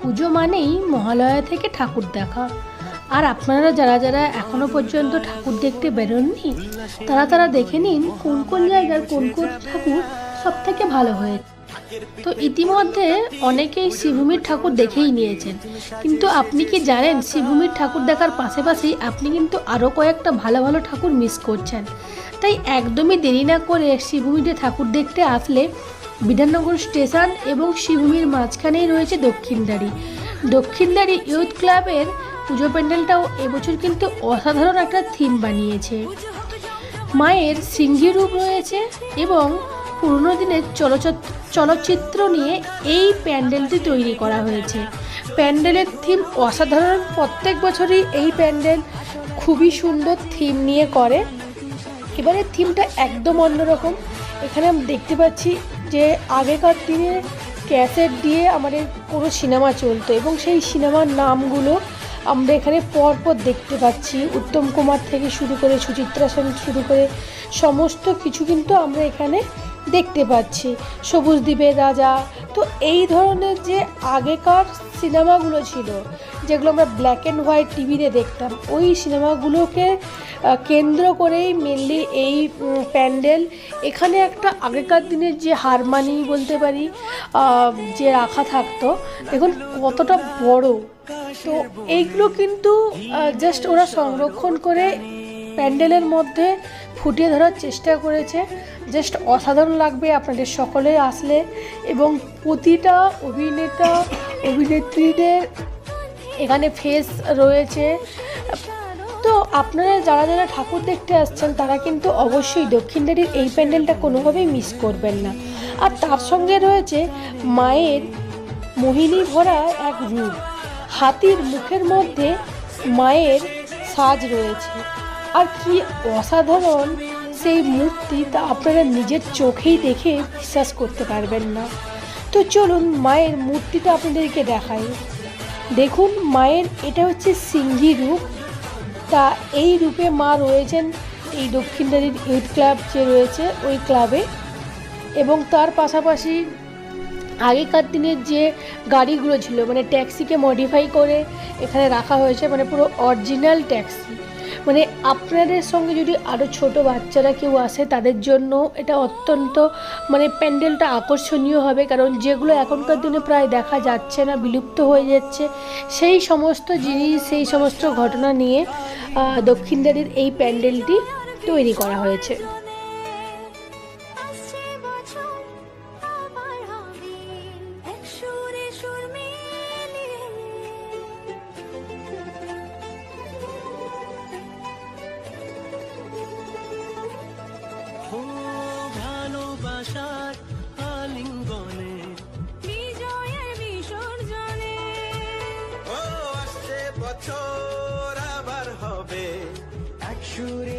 পুজো মানেই মহালয়া থেকে ঠাকুর দেখা। আর আপনারা যারা যারা এখনও পর্যন্ত ঠাকুর দেখতে বেরোননি, তারা তারা দেখে নিন কোন কোন জায়গার কোন কোন ঠাকুর সব থেকে ভালো হয়েছে তো ইতিমধ্যে অনেকেই শ্রীভূমির ঠাকুর দেখেই নিয়েছেন। কিন্তু আপনি কি জানেন শ্রীভূমির ঠাকুর দেখার পাশাপাশি আপনি কিন্তু আরও কয়েকটা ভালো ভালো ঠাকুর মিস করছেন। তাই একদমই দেরি না করে শ্রীভূমিতে ঠাকুর দেখতে আসলে বিধাননগর স্টেশন এবং শ্রীভূমির মাঝখানেই রয়েছে দক্ষিণদারি দক্ষিণদারি ইউথ ক্লাবের পুজো প্যান্ডেলটাও এবছর কিন্তু অসাধারণ একটা থিম বানিয়েছে। মায়ের সিংহী রূপ রয়েছে এবং পুরনো দিনের চলচ্চিত্র চলচ্চিত্র নিয়ে এই প্যান্ডেলটি তৈরি করা হয়েছে। প্যান্ডেলের থিম অসাধারণ, প্রত্যেক বছরই এই প্যান্ডেল খুবই সুন্দর থিম নিয়ে করে। এবারে থিমটা একদম অন্যরকম। এখানে দেখতে পাচ্ছি যে আগেকার দিনে ক্যাসেট দিয়ে আমাদের কোনো সিনেমা চলতো এবং সেই সিনেমার নামগুলো আমরা এখানে পরপর দেখতে পাচ্ছি। উত্তম কুমার থেকে শুরু করে সুচিত্রা সেন শুরু করে সমস্ত কিছু কিন্তু আমরা এখানে দেখতে পাচ্ছি। সবুজ দ্বীপের রাজা। তো এই ধরনের যে আগেকার সিনেমাগুলো ছিল, যেগুলো আমরা ব্ল্যাক অ্যান্ড হোয়াইট টিভিতে দেখতাম, ওই সিনেমাগুলোকে কেন্দ্র করেই মেনলি এই প্যান্ডেল, এখানে একটা আগেকার দিনের যে হারমানি বলতে পারি যে রাখা থাকতো, দেখুন কতটা বড়। তো এইগুলো কিন্তু জাস্ট ওরা সংরক্ষণ করে প্যান্ডেলের মধ্যে ফুটিয়ে ধরার চেষ্টা করেছে। জাস্ট অসাধারণ লাগবে আপনাদের সকলে আসলে এবং প্রতিটা অভিনেতা, অভিনেত্রীদের এখানে ফেস রয়েছে। তো আপনারা যারা যারা ঠাকুর দেখতে আসছেন, তারা কিন্তু অবশ্যই দক্ষিণদারির এই প্যান্ডেলটা কোনোভাবেই মিস করবেন না। আর তার সঙ্গে রয়েছে মায়ের মোহিনী ভরা এক রূপ হাতির মুখের মধ্যে মায়ের সাজ রয়েছে। আর কি অসাধারণ সেই মূর্তি তা আপনারা নিজের চোখেই দেখে বিশ্বাস করতে পারবেন না। তো চলুন মায়ের মূর্তিটা আপনাদেরকে দেখাই। দেখুন, মায়ের এটা হচ্ছে সিংহী রূপ। তা এই রূপে মা রয়েছেন এই দক্ষিণদারির ইউথ ক্লাব যে রয়েছে, ওই ক্লাবে। এবং তার পাশাপাশি আগেকার দিনের যে গাড়িগুলো ছিল মানে ট্যাক্সিকে মডিফাই করে এখানে রাখা হয়েছে মানে পুরো অরিজিনাল ট্যাক্সি। মানে আপনাদের সঙ্গে যদি আরও ছোট বাচ্চারা কেউ আসে, তাদের জন্য এটা অত্যন্ত মানে প্যান্ডেলটা আকর্ষণীয় হবে, কারণ যেগুলো এখনকার দিনে প্রায় দেখা যাচ্ছে না, বিলুপ্ত হয়ে যাচ্ছে, সেই সমস্ত জিনিস, সেই সমস্ত ঘটনা নিয়ে দক্ষিণদারির এই প্যান্ডেলটি তৈরি করা হয়েছে। বছর আবার হবে। এক সুরে